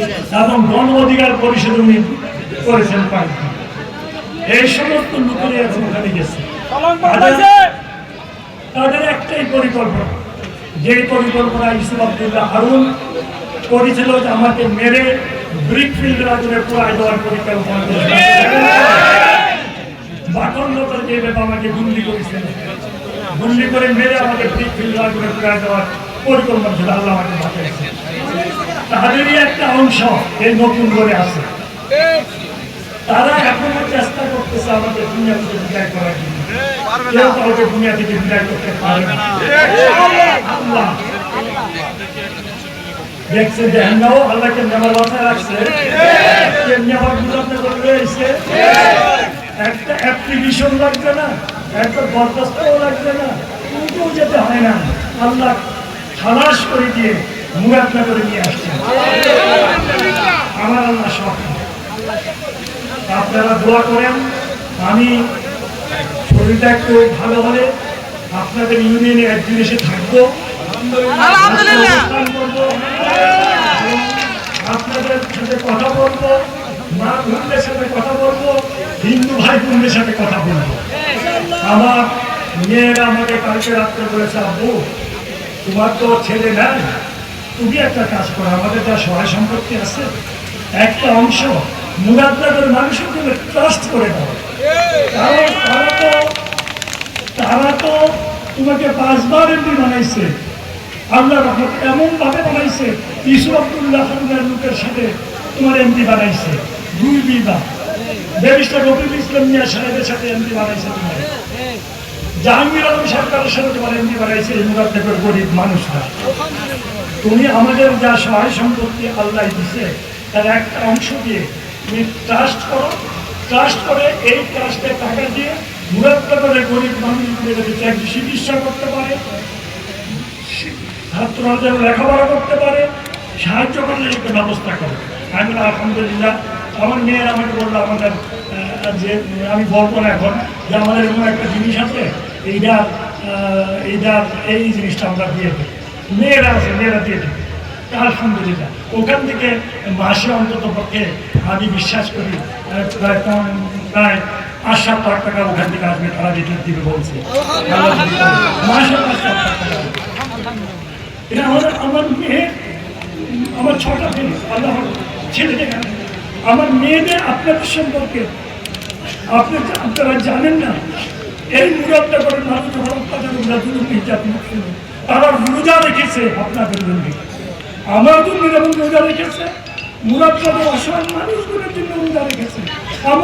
এবং গণ অধিকার পরিষদ উনি করেছেন এই সমস্ত লোকেরা এখন ওখানে গেছে। তাদের- একটাই পরিকল্পনা। যে পরিকল্পনা ইসুফ আব্দুল্লাহ হারুন করেছিল যে আমাকে মেরে দেওয়ার পরিকল্পনা যে ব্যাপার আমাকে গুন্ডি করেছিল। গুন্ডি করে মেরে আমাকে দেওয়ার পরিকল্পনা ছিল, আল্লাহ আমাকে বাঁচিয়েছে তাদেরই একটা অংশ এই নতুন করে আছে। তারা এখনও চেষ্টা করতেছে আমাদের দুনিয়া থেকে বিদায় করার জন্য। কেউ কাউকে দুনিয়া থেকে বিদায় করতে না। একটা না। কোথাও যেতে হয় না। আল্লাহ খালাস করে দিয়ে মুরাদনা করে নিয়ে আসছে। আমার আল্লাহ সব আপনারা দোয়া করেন আমি শরীরটা একটু ভালো হলে আপনাদের ইউনিয়নে একদিন এসে থাকব। আপনাদের সাথে কথা বলব মা বোনদের সাথে কথা বলব হিন্দু ভাই বোনদের সাথে কথা বলব। আমার মেয়েরা আমাকে কালকে রাত্রে বলেছে আব্বু তোমার তো ছেলে নাই তুমি একটা কাজ করো, আমাদের যা সহায় সম্পত্তি আছে, একটা অংশ মুরাদনগরের মানুষের জন্য ট্রাস্ট করে দাও কারণ তারা তো তারা তো তোমাকে পাঁচবার এমপি বানাইছে। আল্লাহ রহমত এমন ভাবে বানাইছে, ইসু আব্দুল্লাহ লোকের সাথে তোমার এমপি বানাইছে। দুই বিবাহ ব্যারিস্টার রফিক ইসলাম মিয়া সাহেবের সাথে এমপি বানাইছে তোমার। জাহাঙ্গীর আলম সরকারের সাথে তোমার এই মুরাদনগর গরিব মানুষরা তুমি আমাদের যা সহায় সম্পত্তি আল্লাহ দিছে, তার একটা অংশ দিয়ে তুমি ট্রাস্ট করো ট্রাস্ট করে এই ট্রাস্টের টাকা দিয়ে মুরাদনগরের গরিব মানুষগুলো যাতে চিকিৎসা করতে পারে ছাত্ররা যেন লেখাপড়া করতে পারে, সাহায্য করলে একটা ব্যবস্থা করো। আমি আলহামদুলিল্লাহ। আমার মেয়ের আমাকে বলল, আমাদের যে, আমি বলব না এখন। যে আমাদের এরকম একটা জিনিস আছে, এইটা এইটা, এই জিনিসটা আমরা দিয়ে দিই। মেয়েরা আছে, মেয়েরা দিয়ে দিই। আলহামদুলিল্লাহ ওখান থেকে মাসে অন্তত পক্ষে আমি বিশ্বাস করি প্রায় প্রায় পাঁচ সাত লাখ টাকা ওখান থেকে আসবে তারা রিটার্ন দিবে বলছে। মাসে এটা আমাদের, আমার মেয়ে, আমার ছটা মেয়ে আল্লাহ ছেলে আমার মেয়েদের আপনাদের সম্পর্কে আপনি আপনারা জানেন না, এই মুরাদটা করে মানুষ যখন অত্যাচার জুলুম নির্যাতন ছিল তারা রোজা রেখেছে আপনাদের জন্য। আমার জন্য যেমন রোজা রেখেছে। মুরাদটা অসহায় মানুষগুলোর জন্য রোজা রেখেছে।